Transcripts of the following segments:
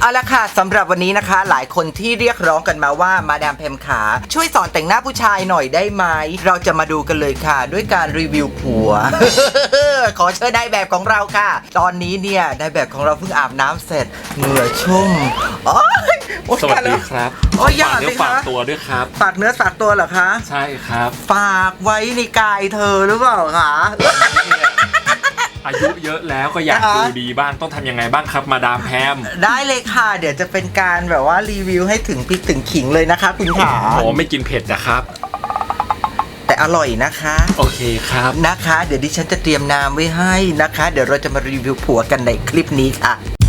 เอาละค่ะสำหรับวันนี้นะคะ หลายคนที่เรียกร้องกันมาว่ามาดามแพมขาช่วยสอนแต่งหน้าผู้ชายหน่อยได้ไหมเราจะมาดูกันเลยค่ะ ด้วยการรีวิวผัว ขอเชิญได้แบบของเราค่ะ ตอนนี้เนี่ยได้แบบของเราเพิ่งอาบน้ำเสร็จเหงื่อชุ่มโอ๊ยโอ๊ยสวัสดีตายแล้ครับโอ้ยอย่าฝากเนื้สิอฝากคะตัวด้วยครับ ฝากเนื้อฝากตัวเหรอคะ ใช่ครับ ฝากไว้ในกายเธอหรือเปล่าคะ อายุเยอะแล้วก็อยากอ่าดูดีบ้างต้องทำยังไงบ้างครับมาดามแพมได้เลยค่ะ เดี๋ยวจะเป็นการแบบว่ารีวิวให้ถึงพริกถึงขิงเลยนะคะ คุณขาโอ้ไม่กินเผ็ดนะครับ แต่อร่อยนะคะ โอเคครับนะคะ เดี๋ยวดิฉันจะเตรียมน้ำไว้ให้นะคะ เดี๋ยวเราจะมารีวิวผัวกันในคลิปนี้ค่ะ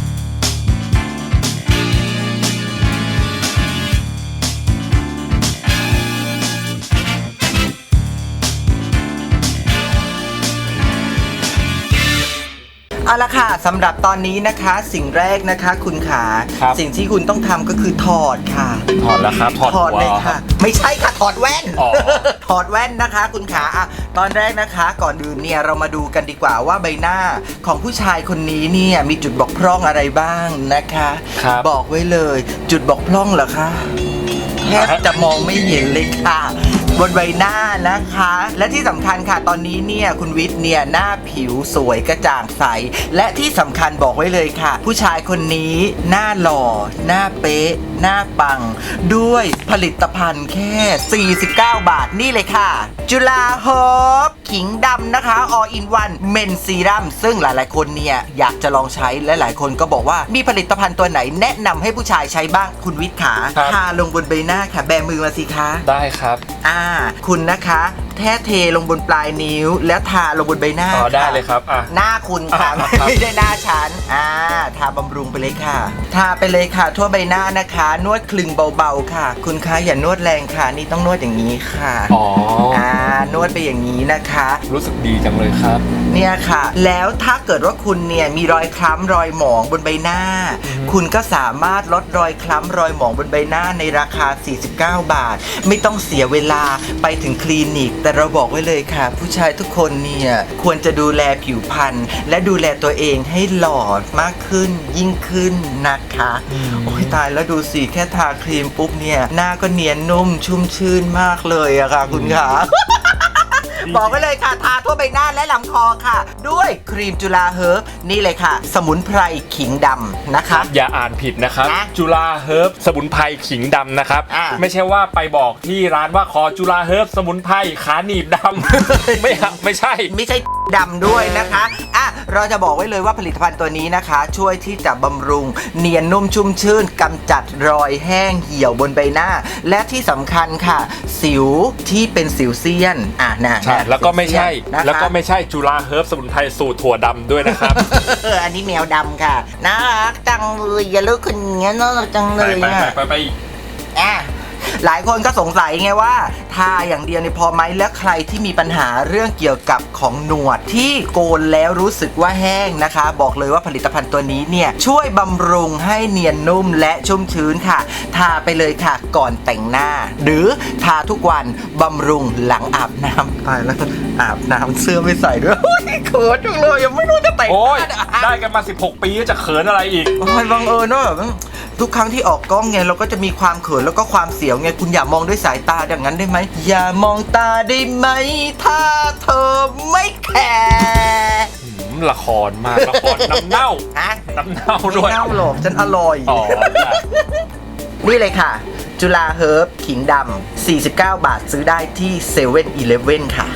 เอาละค่ะสำหรับตอนนี้นะคะ สิ่งแรกนะคะ คุณขาครับ สิ่งที่คุณต้องทำก็คือถอดค่ะ ถอดแล้วครับ ถอดถอดหัว เลยค่ะ ไม่ใช่ค่ะถอดแว่น อ๋อ ถอดแว่นนะคะ คุณขาอะตอนแรกนะคะก่อนอื่นเนี่ยเรามาดูกันดีกว่าว่าใบหน้าของผู้ชายคนนี้เนี่ยมีจุดบกพร่องอะไรบ้างนะคะครับบอกไว้เลย จุดบกพร่องเหรอคะแทบจะมองไม่เห็นเลยค่ะ บนใบหน้านะคะ และที่สำคัญค่ะตอนนี้เนี่ยคุณวิทย์เนี่ยหน้าผิวสวยกระจ่างใส และที่สำคัญบอกไว้เลยค่ะ ผู้ชายคนนี้หน้าหล่อ หน้าเป๊ะ หน้าปัง ด้วยผลิตภัณฑ์แค่ 49 บาทนี่เลยค่ะ จุฬาโฮปขิงดำนะคะ all in one men serum ซึ่งหลายๆ คนเนี่ย อยากจะลองใช้และหลายคนก็บอกว่ามีผลิตภัณฑ์ตัวไหนแนะนำให้ผู้ชายใช้บ้างคุณวิทย์ขาครับ ทาลงบนใบหน้าค่ะ แบมือมาสิคะ ได้ครับ อ่า คุณนะคะแท้เทลงบนปลายนิ้ว แล้วทาลงบนใบหน้าอ๋อได้ค่ะเลยครับอะ หน้าคุณค่ะอ่าครับ ไม่ได้หน้าฉันอ่าทาบำรุงไปเลยค่ะ ทาไปเลยค่ะ ทั่วใบหน้านะคะ นวดคลึงเบาๆค่ะ คุณคะอย่านวดแรงค่ะ นี่ต้องนวดอย่างนี้ค่ะอ๋ออ่านวดไปอย่างนี้นะคะ รู้สึกดีจังเลยครับ เนี่ยค่ะ แล้วถ้าเกิดว่าคุณเนี่ยมีรอยคล้ำรอยหมองบนใบหน้า คุณก็สามารถลดรอยคล้ำรอยหมองบนใบหน้าในราคา 49 บาท ไม่ต้องเสียเวลาไปถึงคลินิกแต่เราบอกไว้เลยค่ะ ผู้ชายทุกคนเนี่ยควรจะดูแลผิวพรรณและดูแลตัวเองให้หล่อมากขึ้นยิ่งขึ้นนะคะอืมโอ้ยตายแล้วดูสิแค่ทาครีมปุ๊บเนี่ยหน้าก็เนียนนุ่มชุ่มชื่นมากเลยอะค่ะคุณค่ะ บอกไว้เลยค่ะทาทั่วใบหน้าและลำคอค่ะ ด้วยครีมจุฬาเฮิร์บนี่เลยค่ะ สมุนไพรขิงดำนะคะ อย่าอ่านผิดนะครับ นะจุฬาเฮิร์บสมุนไพรขิงดำนะครับ อ่า ไม่ใช่ว่าไปบอกที่ร้านว่าขอจุฬาเฮิร์บสมุนไพรขาหนีบดำ ไม่ฮะไม่ใช่ ไม่ใช่ ดำด้วยนะคะอะเราจะบอกไว้เลยว่าผลิตภัณฑ์ตัวนี้นะคะ ช่วยที่จะบำรุง เนียนนุ่มชุ่มชื่นกำจัดรอยแห้งเหี่ยวบนใบหน้า และที่สำคัญค่ะ สิวที่เป็นสิวเซียนอะนะใช่นะแล้วก็ไม่ใช่ สิเซียนนะคะ แล้วก็ไม่ใช่จุฬาเฮิร์บสมุนไพรสูตรถั่วดำด้วยนะครับ เอออันนี้แมวดำค่ะ น่ารักจังเลยอย่าลุกขึ้นอย่างเงี้ยน่ารักจังเลไปยไปอะไปไปไปอีกอะ หลายคนก็สงสัยไงว่าทาอย่างเดียวเนี่ยพอไหมแล้วใครที่มีปัญหาเรื่องเกี่ยวกับของหนวดที่โกนแล้วรู้สึกว่าแห้งนะคะ บอกเลยว่าผลิตภัณฑ์ตัวนี้เนี่ยช่วยบำรุงให้เนียนนุ่มและชุ่มชื้นค่ะ ทาไปเลยค่ะก่อนแต่งหน้า หรือทาทุกวันบำรุงหลังอาบน้ำตายแล้วอาบน้ำเสื้อไม่ใส่ด้วยโอ้ยเขินจังเลยยังไม่รู้จะแต่งโอ้ยหน้าได้กันมา 16 ปีจะเขินอะไรอีกโอ้ยบังเอิญว่าแบบ ทุกครั้งที่ออกกล้องไงเราก็จะมีความเขินแล้วก็ความเสียวไงคุณอย่ามองด้วยสายตาอย่างนั้นได้ไหมอย่ามองตาได้ไหมถ้าเธอไม่แคร์หืมละครมากละครน้ำเน่าฮะน้ำเน่าไม่ด้วยเน่าหรอกฉันอร่อย อ๋อจ้ะนี่เลยค่ะ จุฬาเฮิร์บขิงดำ49 บาทซื้อได้ที่เซเว่นอีเลฟเว่นค่ะ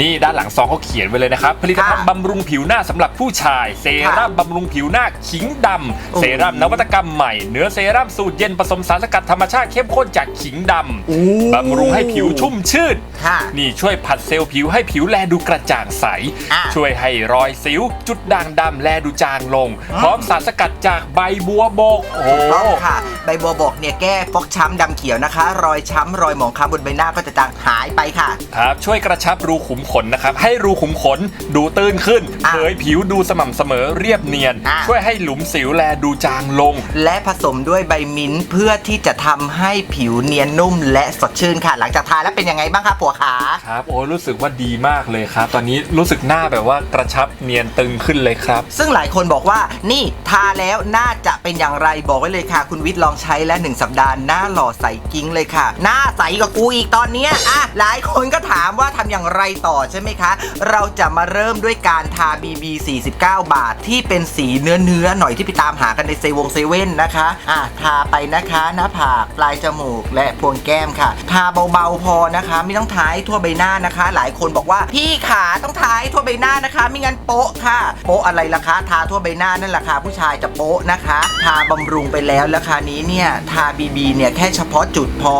นี่ด้านหลังซองเขาเขียนไว้เลยนะครับ ผลิตภัณฑ์ค่ะบำรุงผิวหน้าสำหรับผู้ชาย เซรั่มบำรุงผิวหน้าขิงดโอ้ำเซรั่มนวัตกรรมใหม่ เนื้อเซรั่มสูตรเย็นผสมสารสกัดธรรมชาติเข้มข้นจากขิงดำบำรุงให้ผิวชุ่มชื่นค่ะนี่ช่วยผัดเซลล์ผิวให้ผิวแลดูกระจ่างใสอะช่วยให้รอยสิว จุดด่างดำแลดูจางลงอืมพร้อมสารสกัดจากใบบัวบกโอ้โหถูกต้องค่ะ ใบบัวบกเนี่ยแก้ฟกช้ำดำเขียวนะคะ รอยช้ำรอยหมองคล้ำบนใบหน้าก็จะจางหายไปค่ะ ครับช่วยกระชับรูขุมมขนนะครับ ให้รูขุมขนดูตื้นขึ้นอะเผยผิวดูสม่ำเสมอเรียบเนียน อะ ช่วยให้หลุมสิวแลดูจางลง และผสมด้วยใบมิ้นท์เพื่อที่จะทำให้ผิวเนียนนุ่มและสดชื่นค่ะ หลังจากทาแล้วเป็นยังไงบ้างคะผัวขา ครับโอ้รู้สึกว่าดีมากเลยครับ ตอนนี้รู้สึกหน้าแบบว่ากระชับเนียนตึงขึ้นเลยครับ ซึ่งหลายคนบอกว่า นี่ทาแล้วน่าจะเป็นอย่างไรบอกไว้เลยค่ะ คุณวิทย์ลองใช้แล้วหนึ่งสัปดาห์หน้าหล่อใสกิ้งเลยค่ะ หน้าใสกว่ากูอีกตอนเนี้ยอะหลายคนก็ถามว่าทำอย่างไรต่อใช่ไหมคะ เราจะมาเริ่มด้วยการทา BB 49 บาท ที่เป็นสีเนื้อเนื้อๆหน่อยที่ไปตามหากันในเซวงเซเว่นนะคะอะทาไปนะคะหน้าผากปลายจมูกและพวงแก้มค่ะ ทาเบาๆพอนะคะ ไม่ต้องทาให้ทั่วใบหน้านะคะ หลายคนบอกว่าพี่ขาต้องทาให้ทั่วใบหน้านะคะ ไม่งั้นโป๊ะค่ะ โป๊ะอะไรล่ะคะทาทั่วใบหน้านั่นแหละค่ะผู้ชายจะโป๊ะนะคะ ทาบำรุงไปแล้วราคานี้เนี่ยทาบีบีเนี่ยแค่เฉพาะจุดพอ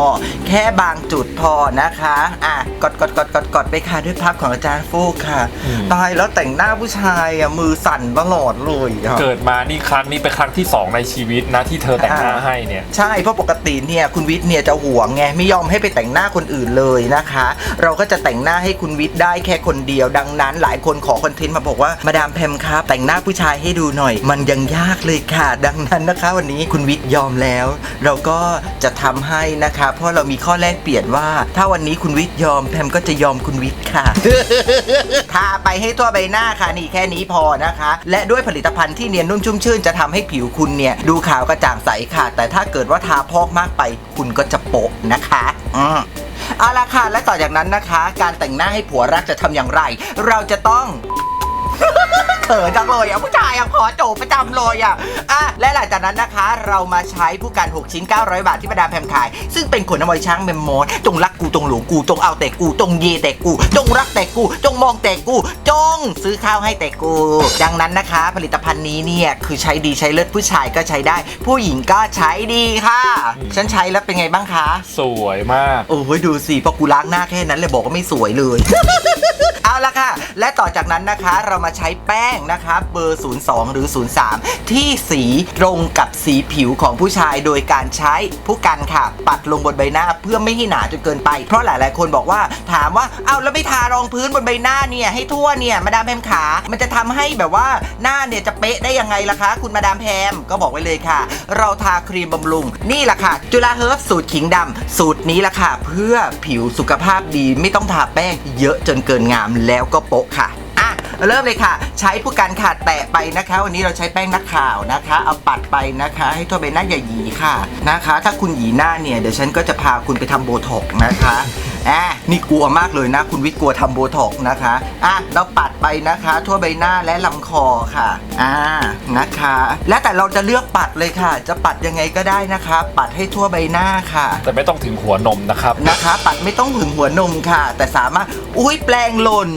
แค่บางจุดพอนะคะอะกดกดกดกดกดไปค่ะด้วยภาพของอาจารย์ฟูกค่ะ อืม ตายแล้วแต่งหน้าผู้ชายอะมือสั่นตลอดเลยอะเกิดมานี่ครั้งนี้เป็นครั้งที่2ในชีวิตนะที่เธอแต่งหน้าให้เนี่ย ใช่เพราะปกติเนี่ยคุณวิทย์เนี่ยจะห่วงไงไม่ยอมให้ไปแต่งหน้าคนอื่นเลยนะคะ เราก็จะแต่งหน้าให้คุณวิทย์ได้แค่คนเดียว ดังนั้นหลายคนขอคอนเทนต์มาบอกว่ามาดามแพมครับแต่งหน้าผู้ชายให้ดูหน่อย มันยังยากเลยค่ะ ดังนั้นนะคะ วันนี้คุณวิทย์ยอมแล้ว เราก็จะทำให้นะคะ เพราะเรามีข้อแลกเปลี่ยนว่า ถ้าวันนี้คุณวิทย์ยอมแพมก็จะยอมคุณวิทย์ค่ะทาไปให้ทั่วใบหน้าค่ะนี่แค่นี้พอนะคะ และด้วยผลิตภัณฑ์ที่เนียนนุ่มชุ่มชื่นจะทำให้ผิวคุณเนี่ย ดูขาวกระจ่างใสค่ะ แต่ถ้าเกิดว่าทาพอกมากไป คุณก็จะโปะนะคะอืมเอาละค่ะและต่อจากนั้นนะคะ การแต่งหน้าให้ผัวรักจะทำอย่างไร เราจะต้อง เขินจังเลยอะผู้ชายอะขอโจบประจำเลยอะอะและหลังจากนั้นนะคะ เรามาใช้ผู้การ 6 ชิ้น 900 บาทที่มาดามแพมขาย ซึ่งเป็นขนอมวยช้างเมมโมสจงรักกูจงหลงกูจงเอาแต่กูจงเยแต่กู จงรักแต่กู จงมองแต่กู จงซื้อข้าวให้แต่กู ดังนั้นนะคะ ผลิตภัณฑ์นี้เนี่ยคือใช้ดีใช้เลิศผู้ชายก็ใช้ได้ ผู้หญิงก็ใช้ดีค่ะ ฉันใช้แล้วเป็นไงบ้างคะสวยมากโอ้ยดูสิพอกูล้างหน้าแค่นั้นเลยบอกว่าไม่สวยเลย เอาละค่ะ และต่อจากนั้นนะคะ เรามาใช้แป้งนะคะเบอร์ 02 หรือ 03 ที่สีตรงกับสีผิวของผู้ชายโดยการใช้ผู้กันค่ะ ปัดลงบนใบหน้าเพื่อไม่ให้หนาจนเกินไป เพราะหลายๆ คนบอกว่าถามว่าเอาแล้วไม่ทารองพื้นบนใบหน้าเนี่ยให้ทั่วเนี่ยมาดามแพมขา มันจะทำให้แบบว่าหน้าเนี่ยจะเป๊ะได้ยังไงล่ะคะ คุณมาดามแพมก็บอกไว้เลยค่ะ เราทาครีมบำรุง นี่แหละค่ะ จุฬาเฮิร์บสูตรขิงดำสูตรนี้ละค่ะ เพื่อผิวสุขภาพดีไม่ต้องทาแป้งเยอะจนเกินงามแล้วก็โปะค่ะ เริ่มเลยค่ะ ใช้ผู้กันค่ะแตะไปนะคะ วันนี้เราใช้แป้งนักข่าวนะคะ เอาปัดไปนะคะ ให้ทั่วใบหน้าอย่าหยีค่ะนะคะ ถ้าคุณหยีหน้าเนี่ยเดี๋ยวฉันก็จะพาคุณไปทำโบท็อกนะคะ อะนี่กลัวมากเลยนะ คุณวิทย์กลัวทำโบท็อกซ์นะคะอะเราปัดไปนะคะ ทั่วใบหน้าและลำคอค่ะอ่านะคะ และแต่เราจะเลือกปัดเลยค่ะ จะปัดยังไงก็ได้นะคะ ปัดให้ทั่วใบหน้าค่ะ แต่ไม่ต้องถึงหัวนมนะครับ นะคะ ปัดไม่ต้องถึงหัวนมค่ะ แต่สามารถอุ้ยแปลงหล่น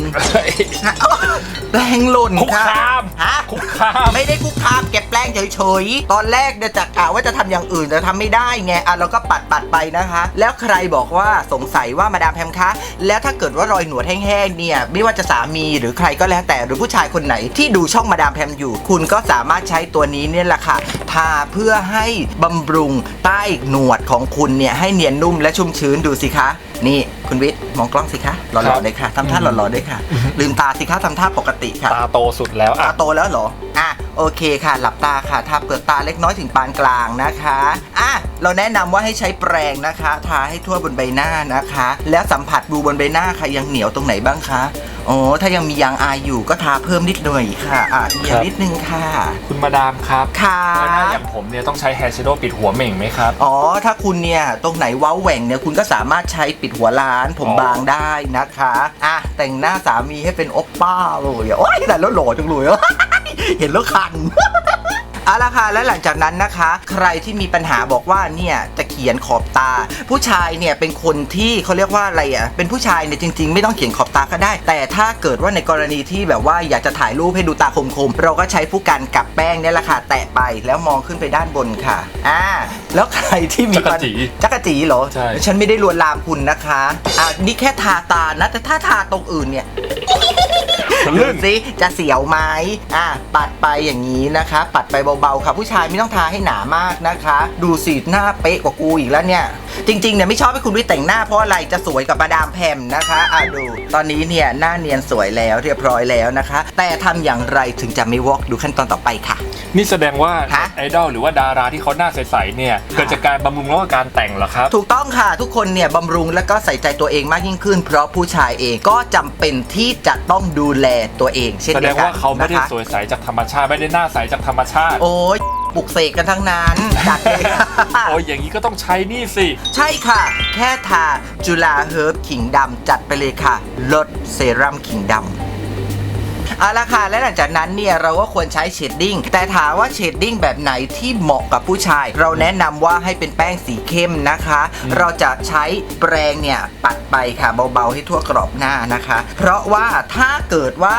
แปลงหล่นคุกค่ะคามฮะ คุกคาม ไม่ได้คุกคามเก็บแปลงเฉยๆ ตอนแรกเนี่ยจะกะว่าจะทำอย่างอื่นแต่ทำไม่ได้ไงอะเราก็ปัดปัดๆไปนะคะ แล้วใครบอกว่าสงสัยว่ามาดามแพมคะแล้วถ้าเกิดว่ารอยหนวดแห้งๆเนี่ยไม่ว่าจะสามีหรือใครก็แล้วแต่หรือผู้ชายคนไหนที่ดูช่องมาดามแพมอยู่ คุณก็สามารถใช้ตัวนี้เนี่ยแหละค่ะทาเพื่อให้บำรุงใต้หนวดของคุณเนี่ยให้เนียนนุ่มและชุ่มชื้นดูสิคะ นี่คุณวิทย์มองกล้องสิคะหล่อๆเลยค่ะทำท่าหล่อๆด้วยค่ะ ลืมตาสิคะทำท่าปกติค่ะ ตาโตสุดแล้วตาอะโตแล้วเหรอ อะโอเคค่ะ หลับตาค่ะทาเปลือกตาเล็กน้อยถึงปานกลางนะคะ อะเราแนะนำว่าให้ใช้แปรงนะคะ ทาให้ทั่วบนใบหน้านะคะ แล้วสัมผัสดูบนใบหน้าค่ะยังเหนียวตรงไหนบ้างคะ โอ้ถ้ายังมียางอายอยู่ก็ทาเพิ่มนิดหน่อยค่ะอะเอียงนิดนึงค่ะ คุณมาดามครับค่ะแล้วหน้าอย่างผมเนี่ยต้องใช้แฮร์ชโดว์ปิดหัวเหม่งไหมครับ อ๋อ ถ้าคุณเนี่ยตรงไหนเว้าแหว่งเนี่ยคุณก็สามารถใช้ปิดหัวล้าน ผมอ๋อบางได้นะคะอะแต่งหน้าสามีให้เป็นโอปป้าเลยอะโอ้ยแต่แล้วหล่อจังเลยอะเห็นแล้วคัน เอาละค่ะและหลังจากนั้นนะคะ ใครที่มีปัญหาบอกว่าเนี่ยจะเขียนขอบตา ผู้ชายเนี่ยเป็นคนที่เขาเรียกว่าอะไรอะเป็นผู้ชายเนี่ยจริง ๆ ไม่ต้องเขียนขอบตาก็ได้ แต่ถ้าเกิดว่าในกรณีที่แบบว่าอยากจะถ่ายรูปให้ดูตาคมๆเราก็ใช้ผู้กันกับแป้งเนี่ยแหละค่ะแตะไปแล้วมองขึ้นไปด้านบนค่ะอ่าแล้วใครที่มีปัญจักรจีจักรจีเหรอใช่ ฉันไม่ได้ลวนลามคุณนะคะอะนี่แค่ทาตานะแต่ถ้าทาตรงอื่นเนี่ยทะลึ่ ดูงสิจะเสียวไหมอะปัดไปอย่างนี้นะคะ ปัดไปเบาๆค่ะ ผู้ชายไม่ต้องทาให้หนามากนะคะ ดูสิหน้าเป๊ะกว่ากูอีกแล้วเนี่ย จริงๆเนี่ยไม่ชอบให้คุณวิทย์แต่งหน้าเพราะอะไรจะสวยกับมาดามแพมนะคะอะดู ตอนนี้เนี่ยหน้าเนียนสวยแล้วเรียบร้อยแล้วนะคะ แต่ทำอย่างไรถึงจะไม่วอกดูขั้นตอนต่อไปค่ะนี่แสดงว่าฮะไอดอลหรือว่าดาราที่เขาหน้าใสๆเนี่ยเกิดจากการบำรุงแล้วก็การแต่งเหรอครับถูกต้องค่ะ ทุกคนเนี่ยบำรุงและก็ใส่ใจตัวเองมากยิ่งขึ้น เพราะผู้ชายเองก็จำเป็นที่จะต้องดูแลตัวเอง เช่นแสดเดียงวกันว่าเขาไม่ได้นะคะ สวยใสจากธรรมชาติไม่ได้หน้าใสจากธรรมชาติ โอ้ยปลุกเสกกันทั้งนั้นจัดเลยค่ะ โอ้ยอย่างนี้ก็ต้องใช้นี่สิ ใช่ค่ะ แค่ทาจุฬาเฮิร์บขิงดำจัดไปเลยค่ะ ลดเซรั่มขิงดำ เอาละค่ะและหลังจากนั้นเนี่ยเราก็ควรใช้เชดดิ้งแต่ถามว่าเชดดิ้งแบบไหนที่เหมาะกับผู้ชาย เราแนะนำว่าให้เป็นแป้งสีเข้มนะคะ เราจะใช้แปรงเนี่ยปัดไปค่ะเบาๆให้ทั่วกรอบหน้านะคะ เพราะว่าถ้าเกิดว่า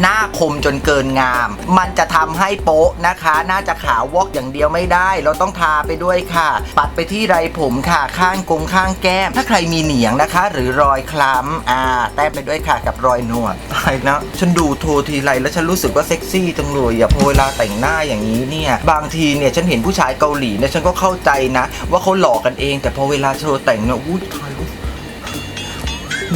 หน้าคมจนเกินงาม มันจะทำให้โป๊ะนะคะ น่าจะขาววอกอย่างเดียวไม่ได้ เราต้องทาไปด้วยค่ะ ปัดไปที่ไรผมค่ะ ข้างกงข้างแก้ม ถ้าใครมีเหนียงนะคะ หรือรอยคล้ำอ่าแต้มไปด้วยค่ะกับรอยหนวดตายนะฉันดูโทรทีไรแล้วฉันรู้สึกว่าเซ็กซี่จังเลยอย่าพอเวลาแต่งหน้าอย่างนี้เนี่ยบางทีเนี่ยฉันเห็นผู้ชายเกาหลีเนี่ยฉันก็เข้าใจนะ ว่าเขาหลอกกันเอง แต่พอเวลาเธอแต่งเนี่ยอุ้ยตาย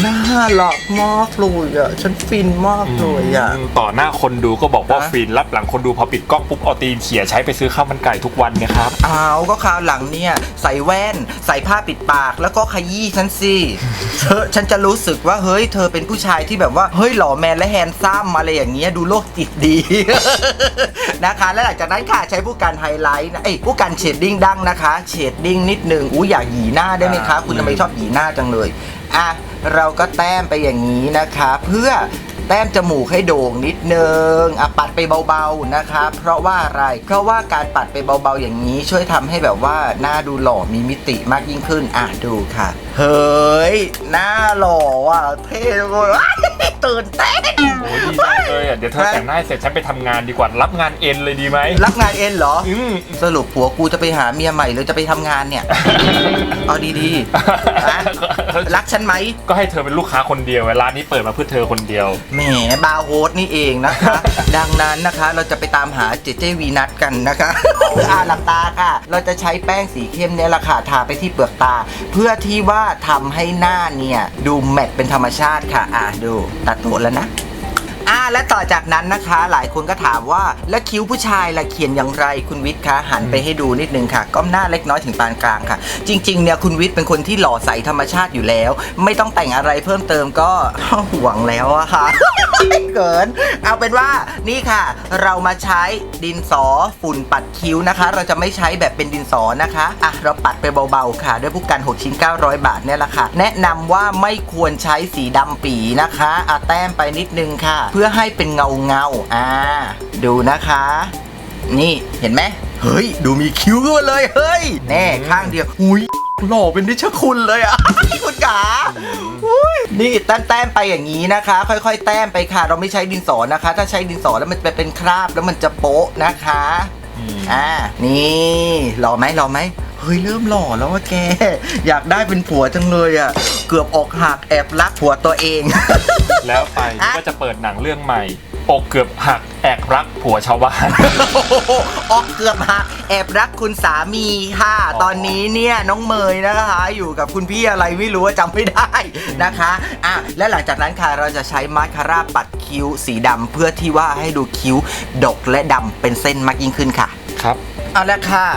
น่ารักมากเลยอะ ฉันฟินมากเลยอะ ต่อหน้าคนดูก็บอกว่าฮะ ฟินรับหลังคนดูพอปิดกล้องปุ๊บเอาตีนเขี่ยใช้ไปซื้อข้าวมันไก่ทุกวันเนะครับ เอาก็คราวหลังเนี่ย ใส่แว่น ใส่ผ้าปิดปาก แล้วก็ขยี้ฉันสิเธอฉันจะรู้สึกว่าเฮ้ยเธอเป็นผู้ชายที่แบบว่าเฮ้ยหล่อแมนและแฮนซัมอะไรอย่างเงี้ยดูโลกจิตดี นะคะ แล้วหลังจากนั้นค่ะใช้ผู้การไฮไลท์นะเอ้ยผู้การเชดดิ้งดั้งนะคะ เชดดิ้งนิดนึงอู้อยากหยีหน้าได้ไหมคะอ่าคุณทำไมชอบหยีหน้าจังเลยอะ เราก็แต้มไปอย่างนี้นะคะ เพื่อ แต้มจมูกให้โด่งนิดนึงอะปัดไปเบาๆนะคะ เพราะว่าอะไร เพราะว่าการปัดไปเบาๆอย่างนี้ ช่วยทำให้แบบว่าหน้าดูหล่อมีมิติมากยิ่งขึ้นอะดูค่ะ เฮ้ย หน้าหล่อว่ะเท่เลยว้ายตื่นเต้นโอ้ยดีจังเลยอะเดี๋ยวเธอแต่งหน้าให้เสร็จฉันไปทำงานดีกว่ารับงานเอ็นเลยดีไหมรับงานเอ็นเหรออืมสรุปผัวกูจะไปหาเมียใหม่หรือจะไปทำงานเนี่ยเอาดีๆนะรักฉันไหมก็ให้เธอเป็นลูกค้าคนเดียวร้านนี้เปิดมาเพื่อเธอคนเดียวแหมบาร์โฮสนี่เองนะคะ ดังนั้นนะคะเราจะไปตามหาเจเจวีนัทกันนะคะอ่าหลับตาค่ะ เราจะใช้แป้งสีเข้มเนี่ยแหละค่ะทาไปที่เปลือกตา เพื่อที่ว่าทำให้หน้าเนี่ย ดูแมตต์เป็นธรรมชาติค่ะ อ่าดูตัดตัวแล้วนะ อ่าและต่อจากนั้นนะคะ หลายคนก็ถามว่าแล้วคิ้วผู้ชายละเขียนอย่างไรคุณวิทย์คะหันไปให้ดูนิดนึงค่ะ ก้มหน้าเล็กน้อยถึงปานกลางค่ะ จริงๆเนี่ยคุณวิทย์เป็นคนที่หล่อใสธรรมชาติอยู่แล้ว ไม่ต้องแต่งอะไรเพิ่มเติมก็ห่วงแล้วอะค่ะเกิน เอาเป็นว่านี่ค่ะ เรามาใช้ดินสอฝุ่นปัดคิ้วนะคะ เราจะไม่ใช้แบบเป็นดินสอนะคะอะเราปัดไปเบาๆค่ะ ด้วยผู้กัน 6 ชิ้น 900 บาทเนี่ยแหละค่ะ แนะนำว่าไม่ควรใช้สีดำปีนะคะอะแต้มไปนิดนึงค่ะเพื่อให้เป็นเงาเงาๆอ่า ดูนะคะ นี่เห็นไหมเฮ้ย ดูมีคิ้วขึ้นมาเลย เฮ้ย แน่ข้างเดียวหุยหล่อเป็นนิชคุณเลยอะคุณขาอุ้ยนี่แต้มแต้มๆไปอย่างนี้นะคะ ค่อย ๆ แต้มไปค่ะ เราไม่ใช้ดินสอนะคะ ถ้าใช้ดินสอแล้วมันจะเป็นคราบแล้วมันจะโป๊ะนะคะอ่านี่หล่อไหมหล่อไหม เฮ้ยเริ่มหล่อแล้วว่าแก อยากได้เป็นผัวจังเลยอะ เกือบอกหักแอบรักผัวตัวเอง แล้วไปอะก็จะเปิดหนังเรื่องใหม่ อกเกือบหักแอกรักผัวชาวบ้านโอ้โหออกเกือบหักแอบรักคุณสามีค่ะอ๋อตอนนี้เนี่ยน้องเมยนะคะ อยู่กับคุณพี่อะไรไม่รู้ว่าจำไม่ได้นะคะอะและหลังจากนั้นค่ะเราจะใช้มาสคาร่าปัดคิ้วสีดำเพื่อที่ว่าให้ดูคิ้วดกและดำเป็นเส้นมากยิ่งขึ้นค่ะ ครับ เอาละค่ะ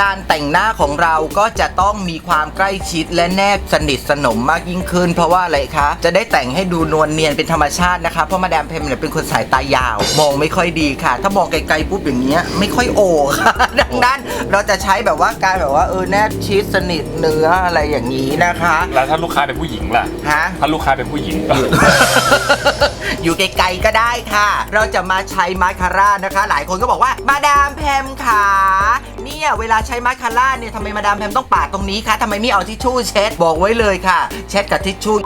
การแต่งหน้าของเราก็จะต้องมีความใกล้ชิดและแนบสนิทสนมมากยิ่งขึ้น เพราะว่าอะไรคะ จะได้แต่งให้ดูนวลเนียนเป็นธรรมชาตินะคะ เพราะมาดามเพมเนี่ยเป็นคนสายตายาว มองไม่ค่อยดีค่ะ ถ้ามองไกลๆปุ๊บอย่างเงี้ยไม่ค่อยโอค่ะ ดังนั้นเราจะใช้แบบว่าการแบบว่าเออแนบชิดสนิทเนื้ออะไรอย่างนี้นะคะ แล้วถ้าลูกค้าเป็นผู้หญิงล่ะฮะ ถ้าลูกค้าเป็นผู้หญิงอยู่ไกลๆก็ได้ค่ะ เราจะมาใช้มาคาร่านะคะ หลายคนก็บอกว่ามาดามแพมขาเนี่ยเวลาใช้มาคาร่าเนี่ยทำไมมาดามแพมต้องปาดตรงนี้คะทำไมไม่เอาทิชชู่เช็ดบอกไว้เลยค่ะ เช็ดกับทิชชู่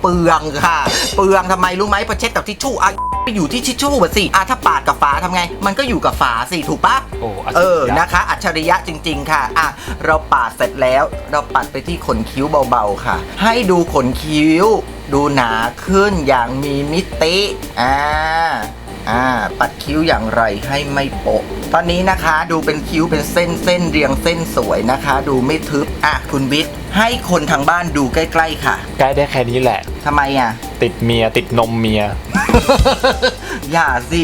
เปลืองค่ะ เปลืองทำไมรู้ไหมพอเช็ดกับทิชชู่อะ ไปอยู่ที่ทิชชู่อะสิอะถ้าปาดกับฝาทำไง มันก็อยู่กับฝาสิถูกปะโอ้อัจฉเอริอยะนะคะ อัจฉริยะจริง ๆ ค่ะอะเราปาดเสร็จแล้วเราปัดไปที่ขนคิ้วเบาๆค่ะ ให้ดูขนคิ้ว ดูหนาขึ้นอย่างมีมิติอ่า อ่าปัดคิ้วอย่างไรให้ไม่โปะตอนนี้นะคะดูเป็นคิ้วเป็นเส้นเส้นเรียงเส้นสวยนะคะ ดูไม่ทึบอะคุณวิทย์ให้คนทางบ้านดูใกล้ ๆ ค่ะใกล้ได้แค่นี้แหละ ทำไมอะ ติดเมียติดนมเมีย อย่าสิ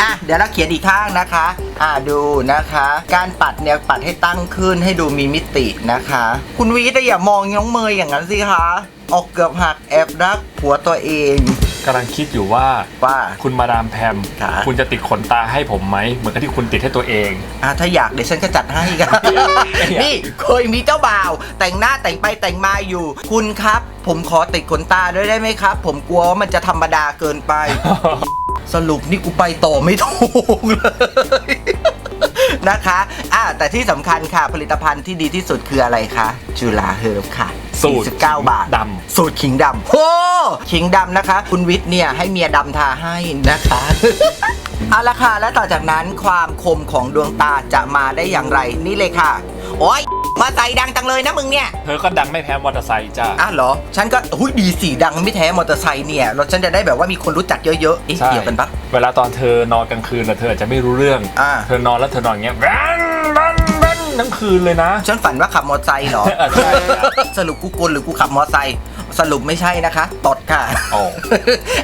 อะเดี๋ยวเราเขียนอีกข้างนะคะ อะดูนะคะ การปัดเนี่ยปัดให้ตั้งขึ้นให้ดูมีมิตินะคะ คุณวีทอย่ามองน้องเมย์อย่างนั้นสิคะ ออกเกือบหักแอบรักผัวตัวเอง กำลังคิดอยู่ว่าว่าคุณมาดามแพมค่ะ คุณจะติดขนตาให้ผมไหมเหมือนกับที่คุณติดให้ตัวเอง อะถ้าอยากเดี๋ยวฉันก็จัดให้กันนี่เคยมีเจ้าบ่าว แต่งหน้าแต่งไปแต่งมาอยู่ คุณครับ ผมขอติดขนตาด้วยได้ไหมครับ ผมกลัวว่ามันจะธรรมดาเกินไป สรุปนี่กูไปต่อไม่ถูกเลย นะคะอะแต่ที่สำคัญค่ะผลิตภัณฑ์ที่ดีที่สุดคืออะไรคะ จุฬาเฮิร์บค่ะสูตร49 บาทดสูตรขิงดำโอ้ขิงดำนะคะ คุณวิทย์เนี่ยให้เมียดำทาให้นะคะ เอาละค่ะและต่อจากนั้นความคมของดวงตาจะมาได้อย่างไรนี่เลยค่ะ โอ้ย มาใส่ดังจังเลยนะมึงเนี่ย เธอก็ดังไม่แพ้มอเตอร์ไซค์จ้า อ้าวเหรอ ฉันก็หุ้ยดีสีดังไม่แท้มอเตอร์ไซค์เนี่ยแล้วฉันจะได้แบบว่ามีคนรู้จักเยอะๆเอ๊ะใช่ เกี่ยวกันปะ เวลาตอนเธอนอนกลางคืนนะเธออาจจะไม่รู้เรื่อง อ่า เธอนอนแล้วเธอนอนอย่างเงี้ยแว้นแว้นแว้นทั้งคืนเลยนะ ฉันฝันว่าขับมอเตอร์ไซค์เหรอ เออใช่ครับสรุปกูกลหรือกูขับมอเตอร์ไซค์ สรุปไม่ใช่นะคะ ตดค่ะโอ้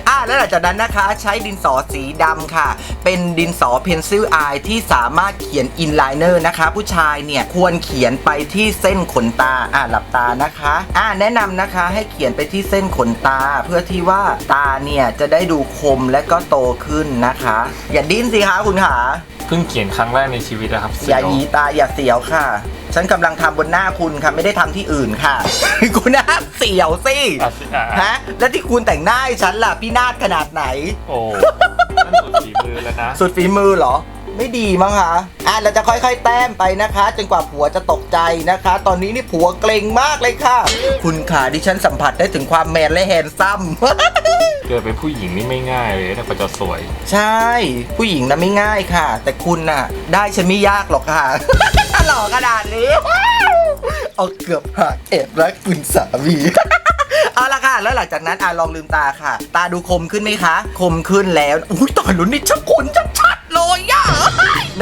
อ่าแล้วหลังจากนั้นนะคะใช้ดินสอสีดำค่ะ เป็นดินสอเพนซิลอายที่สามารถเขียนอินไลเนอร์นะคะ ผู้ชายเนี่ยควรเขียนไปที่เส้นขนตาอ่าหลับตานะคะอ่าแนะนำนะคะให้เขียนไปที่เส้นขนตา เพื่อที่ว่าตาเนี่ยจะได้ดูคมและก็โตขึ้นนะคะ อย่าดิ้นสิคะคุณขาเพิ่งเขียนครั้งแรกในชีวิตนะครับอย่าเสีวหยีตาอย่าเสียวค่ะ ฉันกำลังทำบนหน้าคุณค่ะ ไม่ได้ทำที่อื่นค่ะ คุณน้าเสียวสิอะสิอะฮะแล้วที่คุณแต่งหน้าให้ฉันล่ะพี่นาดขนาดไหน โอ้นั่นสุดฝีมือแล้วนะ สุดฝีมือเหรอ ไม่ดีมั้งคะอะเราจะค่อยๆ แต้มไปนะคะ จนกว่าผัวจะตกใจนะคะ ตอนนี้นี่ผัวเกรงมากเลยค่ะ คุณขาดิฉันสัมผัสได้ถึงความแมนและแฮนซัม เกิดเป็นผู้หญิงนี่ไม่ง่ายเลยถ้ากว่าจะสวย ใช่ ผู้หญิงนะไม่ง่ายค่ะ แต่คุณน่ะ ได้ฉันไม่ยากหรอกค่ะ หล่อขนาดนี้ เอาเกือบหักเอ็ดรักคุณสามี เอาละค่ะ แล้วหลังจากนั้นอะลองลืมตาค่ะ ตาดูคมขึ้นไหมคะ คมขึ้นแล้วอุ้ยตายแล้วนี่ชักคุณชัดๆเลยอะ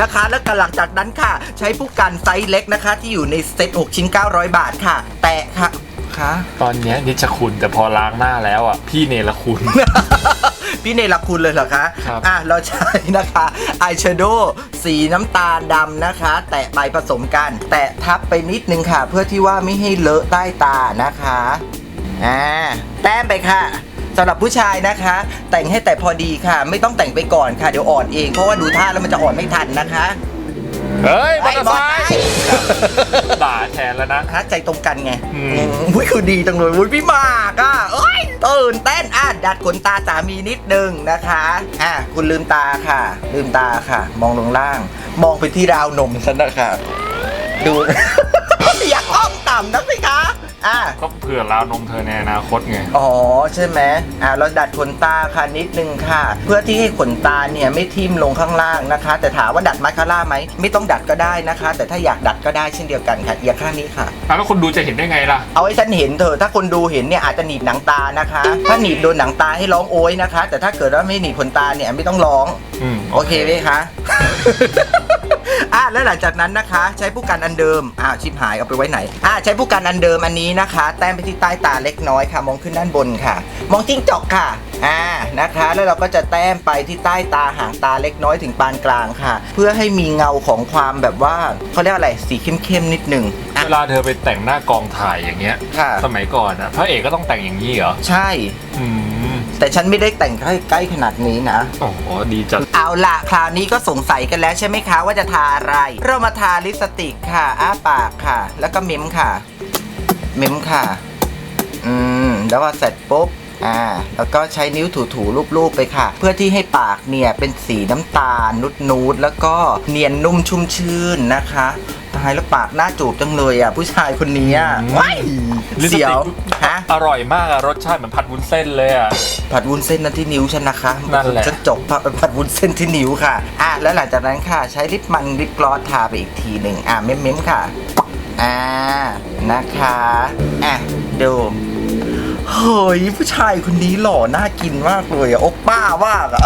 นะคะ แล้วก็หลังจากนั้นค่ะ ใช้ผู้กันไซส์เล็กนะคะ ที่อยู่ในเซ็ต6ชิ้น 900 บาทค่ะ แตะค่ะค่ะตอนเนี้ยนิชคุณแต่พอล้างหน้าแล้วอะ พี่เนรคุณ พี่เนรคุณเลยเหรอคะครับอะเราใช้นะคะอายแชโดว์สีน้ำตาลดำนะคะ แตะไปผสมกัน แตะทับไปนิดนึงค่ะ เพื่อที่ว่าไม่ให้เลอะใต้ตานะคะอ่าแต้มไปค่ะสำหรับผู้ชายนะคะ แต่งให้แต่พอดีค่ะ ไม่ต้องแต่งไปก่อนค่ะเดี๋ยวอ่อนเองเพราะว่าดูท่าแล้วมันจะอ่อนไม่ทันนะคะ เฮ้ยมอเตอร์ไซไอ้ค์มอเตอร์ไซค์ด่าแทนแล้วนะ ฮะใจตรงกันไงอืมอืม อุ้ยคือดีจังเลยอุ้ยพี่หมากอะเอ้ยตื่นเต้นอะดัดขนตาสามีนิดนึงนะคะ อะคุณลืมตาค่ะ ลืมตาค่ะ มองลงล่าง มองไปที่ราวนมฉันนะคะดู อยากอ้อมต่ำนักสิคะ อะ ก็เผื่อราวนมเธอในอนาคตไง อ๋อใช่ไหมอะเราดัดขนตาค่ะนิดนึงค่ะ เพื่อที่ให้ขนตาเนี่ยไม่ทิ่มลงข้างล่างนะคะ แต่ถามว่าดัดมาสคาร่าไหมไม่ต้องดัดก็ได้นะคะ แต่ถ้าอยากดัดก็ได้เช่นเดียวกันค่ะเอียงข้างนี้ค่ะ อะแล้วคนดูจะเห็นได้ไงล่ะ เอาให้ฉันเห็นเถอะถ้าคนดูเห็นเนี่ยอาจจะหนีบหนังตานะคะ ถ้าหนีบโดนหนังตาให้ร้องโอยนะคะ แต่ถ้าเกิดว่าไม่หนีบขนตาเนี่ยไม่ต้องร้อง อืมโอเคไหมคะ อะแล้วหลังจากนั้นนะคะ ใช้ผู้กันอันเดิมอ่าชิบหายเอาไปไว้ไหนอ่าใช้ผู้กันอันเดิมอันนี้นะคะ แต้มไปที่ใต้ตาเล็กน้อยค่ะ มองขึ้นด้านบนค่ะ มองจิ้งจอกค่ะอ่านะคะ แล้วเราก็จะแต้มไปที่ใต้ตาห่างตาเล็กน้อยถึงปานกลางค่ะ เพื่อให้มีเงาของความแบบว่าเขาเรียกอะไรสีเข้มๆนิดหนึ่งอะ เวลาเธอไปแต่งหน้ากองถ่ายอย่างเงี้ย ค่ะ สมัยก่อนอะพระเอกก็ต้องแต่งอย่างนี้เหรอใช่ อืมแต่ฉันไม่ได้แต่งใกล้ๆขนาดนี้นะ โอ้โหดีจัง เอาละคราวนี้ก็สงสัยกันแล้วใช่ไหมคะว่าจะทาอะไร เรามาทาลิปสติกค่ะ อ้าปากค่ะ แล้วก็เม้มค่ะ เม้มค่ะ อืม แล้วพอเสร็จปุ๊บ อ่า แล้วก็ใช้นิ้วถูๆรูปๆไปค่ะ เพื่อที่ให้ปากเนี่ยเป็นสีน้ำตาลนุดๆแล้วก็เนียนนุ่มชุ่มชื่นนะคะทตายแล้วปากหน้าจูบจังเลยอะ ผู้ชายคนนี้อะอืมว้ายลิปสเสีติยวกฮะ อร่อยมากอะรสชาติเหมือนผัดวุ้นเส้นเลยอะผัดวุ้นเส้นนั่นที่นิ้วฉันนะคะนั่นแหละฉันจบผัดวุ้นเส้นที่นิ้วค่ะ อะ แล้วหลังจากนั้นค่ะ ใช้ลิปมันลิปกลอสทาไปอีกทีหนึ่งอะเม้มๆค่ะ อ่า นะคะ อะ ดู เฮ้ย ผู้ชายคนนี้หล่อ น่ากินมากเลยอะโอปป้ามากอะ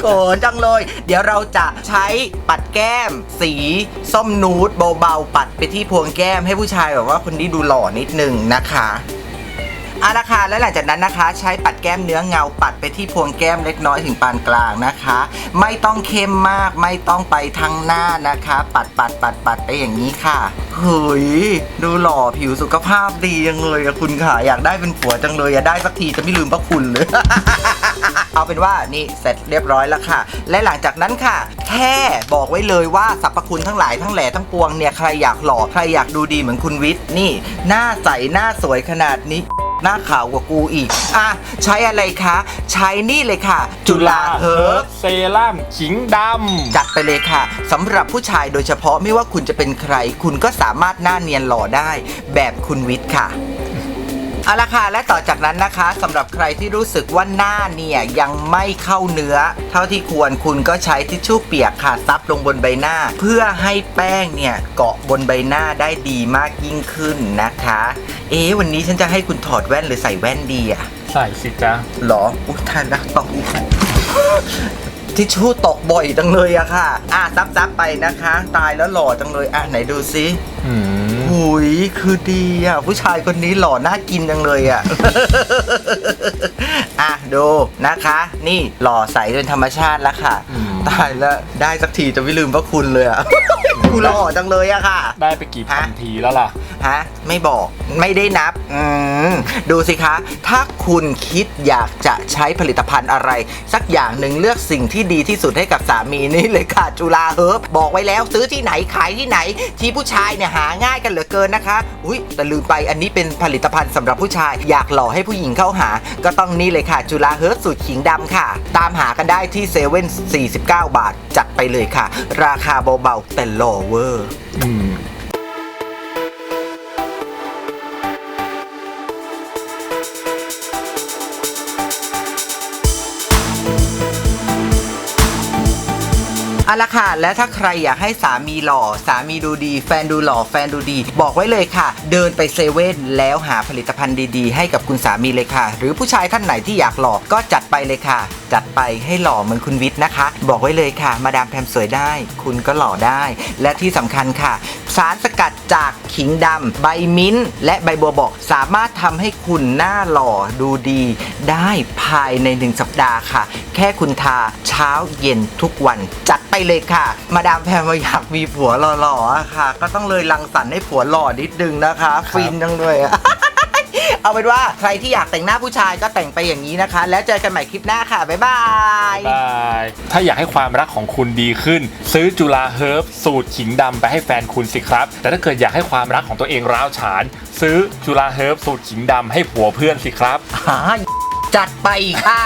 โกรธจังเลย เดี๋ยวเราจะใช้ปัดแก้ม สีส้มนูดเบาๆ ปัดไปที่พวงแก้มให้ผู้ชายแบบว่าคนนี้ดูหล่อนิดนึงนะคะ เอาละค่ะแล้วหลังจากนั้นนะคะ ใช้ปัดแก้มเนื้อเงาปัดไปที่พวงแก้มเล็กน้อยถึงปานกลางนะคะ ไม่ต้องเข้มมากไม่ต้องไปทางหน้านะคะ ปัดปัดปัดปัดไปอย่างนี้ค่ะเฮ้ยดูหล่อผิวสุขภาพดีจังเลยอะคุณค่ะอยากได้เป็นผัวจังเลยอยากได้สักทีจะไม่ลืมพระคุณเลย เอาเป็นว่านี่เสร็จเรียบร้อยแล้วค่ะ และหลังจากนั้นค่ะ แค่บอกไว้เลยว่าสรรพคุณทั้งหลายทั้งแหล่ทั้งปวงเนี่ยใครอยากหล่อใครอยากดูดีเหมือนคุณวิทย์นี่ หน้าใสหน้าสวยขนาดนี้ หน้าขาวกว่ากูอีก อะ ใช้อะไรคะ ใช้นี่เลยค่ะ จุฬาเฮิร์บเซรั่มขิงดำจัดไปเลยค่ะสำหรับผู้ชายโดยเฉพาะไม่ว่าคุณจะเป็นใคร คุณก็สามารถหน้าเนียนหล่อได้ แบบคุณวิทย์ค่ะ เอาละค่ะและต่อจากนั้นนะคะสำหรับใครที่รู้สึกว่าหน้าเนี่ยยังไม่เข้าเนื้อ เท่าที่ควรคุณก็ใช้ทิชชู่เปียกค่ะซับลงบนใบหน้า เพื่อให้แป้งเนี่ยเกาะบนใบหน้าได้ดีมากยิ่งขึ้นนะคะ เอ๊ะวันนี้ฉันจะให้คุณถอดแว่นหรือใส่แว่นดีอะใส่สิจ้าหรออุ้ยทานนะตกทิชชู่ตกบ่อยจังเลยอะค่ะ อะซับซับๆไปนะคะ ตายแล้วหล่อจังเลยอะไหนดูซิอืม หุยคือดีอะ ผู้ชายคนนี้หล่อน่ากินจังเลยอะ อะ ดูนะคะ นี่หล่อใสเป็นธรรมชาติแล้วค่ะ อืม ตายแล้วได้สักทีจะไม่ลืมพระคุณเลยอะกูหล่อจังเลยอะค่ะ ได้ไปกี่พันฮะทีแล้วล่ะ ฮะ ไม่บอกไม่ได้นับ อืม ดูสิคะ ถ้าคุณคิดอยากจะใช้ผลิตภัณฑ์อะไร สักอย่างหนึ่งเลือกสิ่งที่ดีที่สุดให้กับสามีนี่เลยค่ะ จุฬาเฮิร์บบอกไว้แล้วซื้อที่ไหนขายที่ไหน ที่ผู้ชายเนี่ยหาง่ายกันเหลือเกินนะคะ อุ้ยแต่ลืมไปอันนี้เป็นผลิตภัณฑ์สำหรับผู้ชาย อยากหล่อให้ผู้หญิงเข้าหา ก็ต้องนี่เลยค่ะ จุฬาเฮิร์บสูตรขิงดำค่ะ ตามหากันได้ที่เซเว่น49บาท จัดไปเลยค่ะ ราคาเบาๆแต่หล่อเวอร์อืมเอาละค่ะ และถ้าใครอยากให้สามีหล่อ สามีดูดี แฟนดูหล่อ แฟนดูดี บอกไว้เลยค่ะ เดินไปเซเว่นแล้วหาผลิตภัณฑ์ดีๆ ให้กับคุณสามีเลยค่ะ หรือผู้ชายท่านไหนที่อยากหล่อก็จัดไปเลยค่ะจัดไปให้หล่อเหมือนคุณวิทย์นะคะ บอกไว้เลยค่ะ มาดามแพมสวยได้ คุณก็หล่อได้ และที่สำคัญค่ะ สารสกัดจากขิงดำใบมิ้นท์และใบบัวบอกสามารถทำให้คุณหน้าหล่อดูดี ได้ภายในหนึ่งสัปดาห์ค่ะ แค่คุณทาเช้าเย็นทุกวันจัดไปเลยค่ะ มาดามแพมว่าอยากมีผัวหล่อๆอะค่ะ ก็ต้องเลยรังสรรค์ให้ผัวหล่อนิดนึงนะคะ ฟินจังเลยอะ เอาเป็นว่าใครที่อยากแต่งหน้าผู้ชายก็แต่งไปอย่างนี้นะคะ แล้วเจอกันใหม่คลิปหน้าค่ะบ๊ายบาย บายถ้าอยากให้ความรักของคุณดีขึ้น ซื้อจุฬาเฮิร์บสูตรขิงดำไปให้แฟนคุณสิครับ แต่ถ้าเกิดอยากให้ความรักของตัวเองร้าวฉาน ซื้อจุฬาเฮิร์บสูตรขิงดำให้ผัวเพื่อนสิครับอ่าจัดไปค่ะ